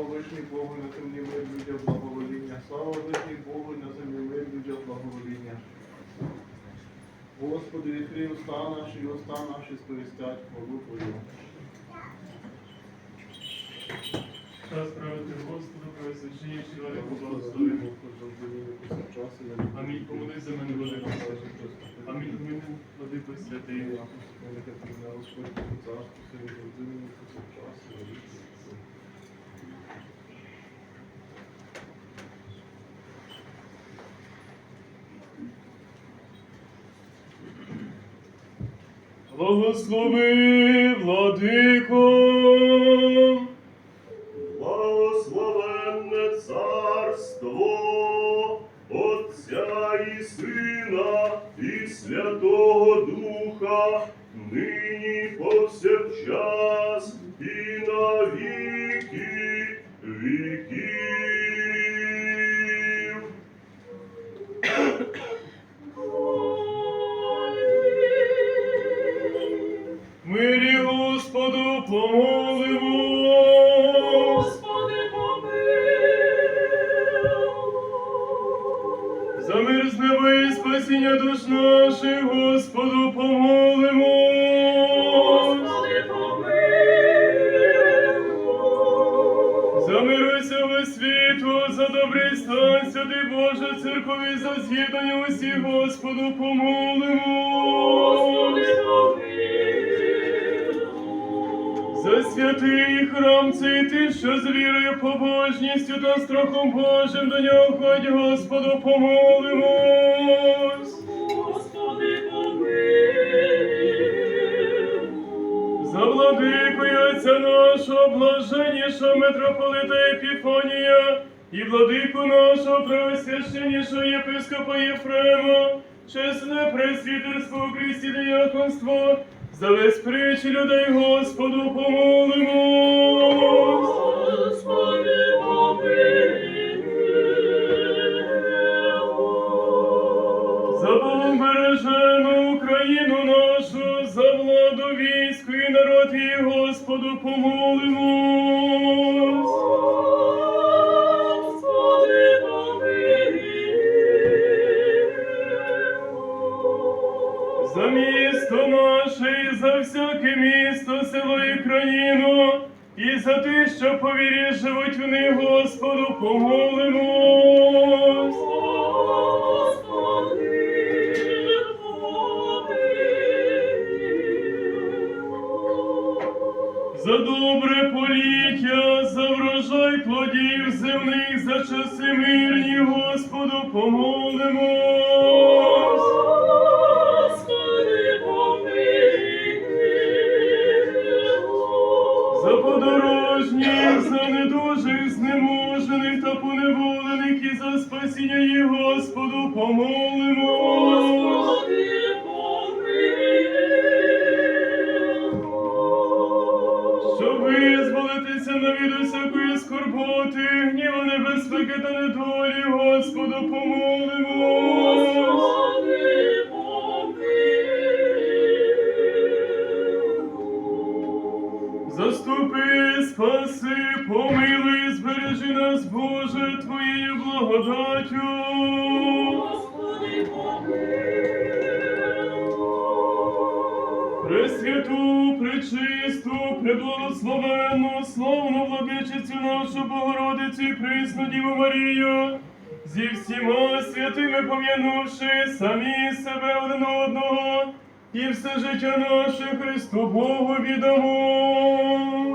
Слава вишній Богу на землі мир людям благовоління. Слава вишній Богу на землі мир людям благовоління. Господи, відкрий уста наші, і уста наші сповістять хвалу Твою. Час правити Господу, просвячніше, велику Господи, благослови. Господи, завжди повсякчас і на віки. Амінь. Помолись за мене, Владико. Амінь. Амінь. Владико святий. Велике Твоє Господь, царство Своє завжди нині повсякчас і на віки. віків. Благослови, Владико. Благословенне царство Отця і Сина і Святого Духа, нині повсякчас спасіння душ наших, Господу помолимо. Господи, помилуй. Мир світу, за добрий стан, святий Боже, церкові, за з'єднання усіх, Господу помолимо. Господи, помилуй. За святий храм цей ти, що з вірою, побожністю та страхом Божим до нього ходь, Господу помолимось. Отця нашого, блаженнішого митрополита Епіфанія і владику нашого преосвященнішого єпископа Єфрема, чесне пресвітерство у Христі діяконство, за весь людей Господу помолимось. Господи, помилуй. За Богом Україну і народ її, Господу помолимось. Господи, помилуй. За місто наше, і за всяке місто, село і країну, і за тих, що по вірі живуть в них, Господу помолимось. За добре поліття, за врожай плодів земних, за часи мирні, Господу помолимось. Господи. За подорожніх, за недужих, знеможених та поневолених, і за спасіння їх, Господу помолимось. Господи, скорботи, гніва небезпеки та недолі, Господу помолимо. Заступи, спаси, помилуй, збережи нас, Боже, Твоєю благодаттю. Пресвяту, пречисту, преблагословенну, славну владичицю нашу Богородицю і присну Діву Марію, зі всіма святими пом'янувши самі себе один одного, і все життя наше Христу Богу віддамо.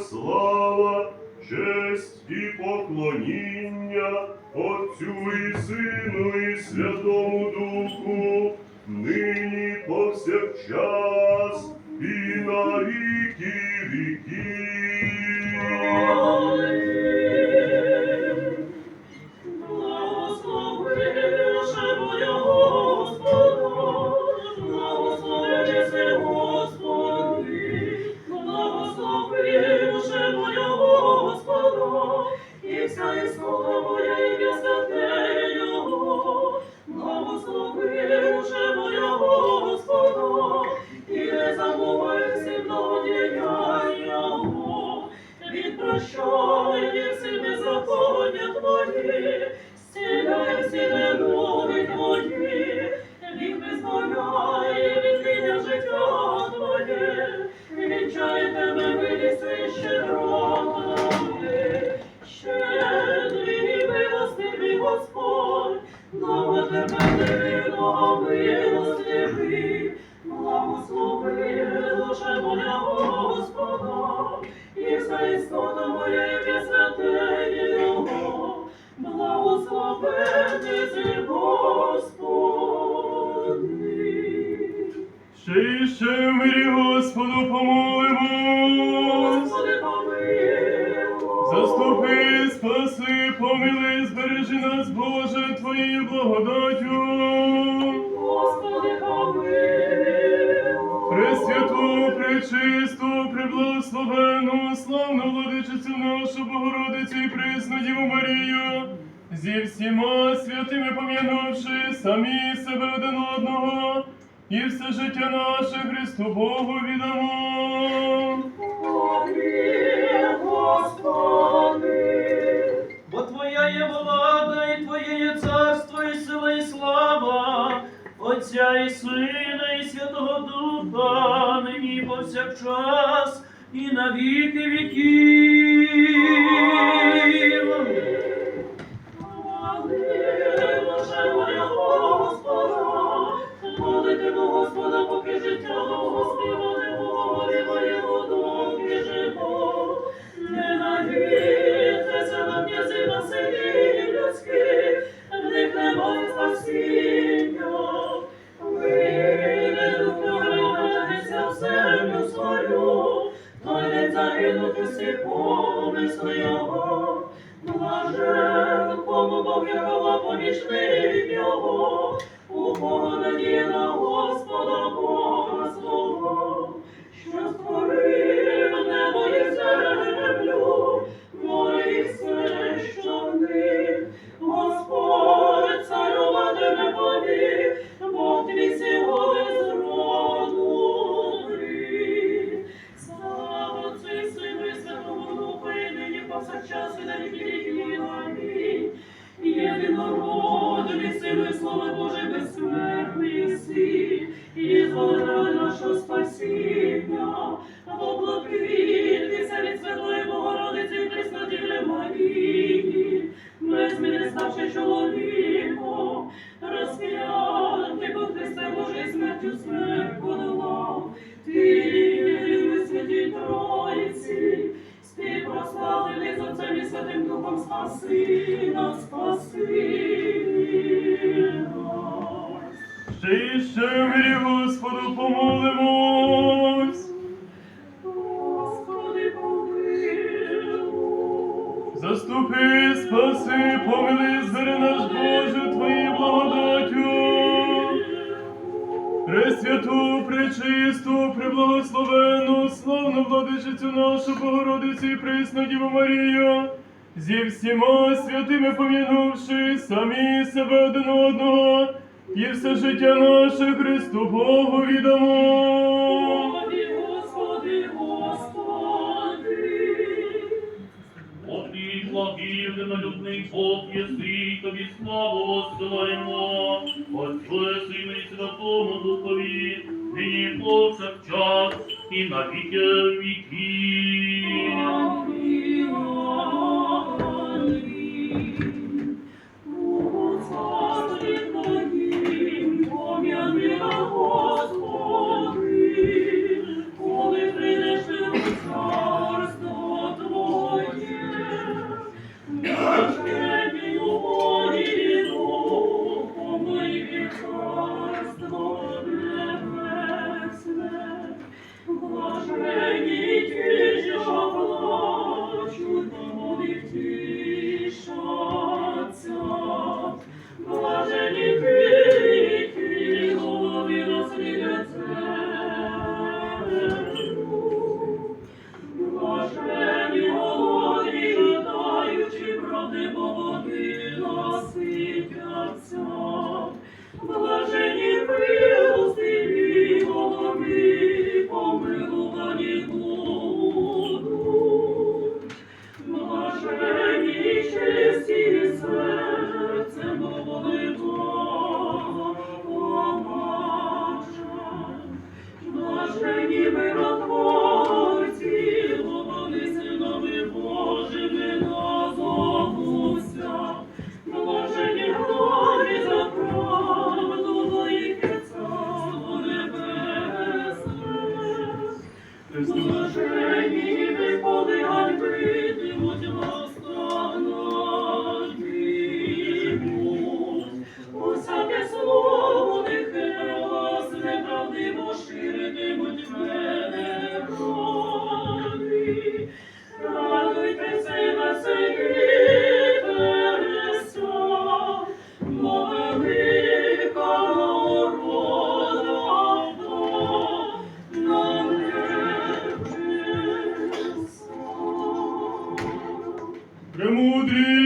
Слава, честь і поклоніння Отцю і Сину і Святому Духу, нині повсякчас і на Ще в мирі Господу. Господи. Заступи, спаси, помили, збережи нас, Боже, Твоєю благодаттю. Господи, помилуй. Пресвяту, пречисту, преблагословену, славну владичицю нашу Богородицю і присну Діву Марію, зі всіма святими пом'янувши самі себе один одного, і все життя наше Христу Богу віддамо. Господи. Бо Твоя є влада, і Твоє є царство, і сила, і слава, Отця і Сина, і Святого Духа, нині повсякчас, і на віки віків. Ще в мирі Господу помолимось. Господи, помилуй. Заступи, спаси, помили, збери наш Боже Твоєю благодаттю. Пресвяту, пречисту, преблагословену, славну владичицю нашу Богородицю і присну Діву Марію, зі всіма святими пом'янувши самі себе один одного, і все життя наше Христу Богу віддамо. Господи, Господи, Господи. Божий благий, неналюбний Бог єси, тобі славу воссилаємо, і Сину і Святому Духові, нині повсякчас і на віки віків. Премудрі.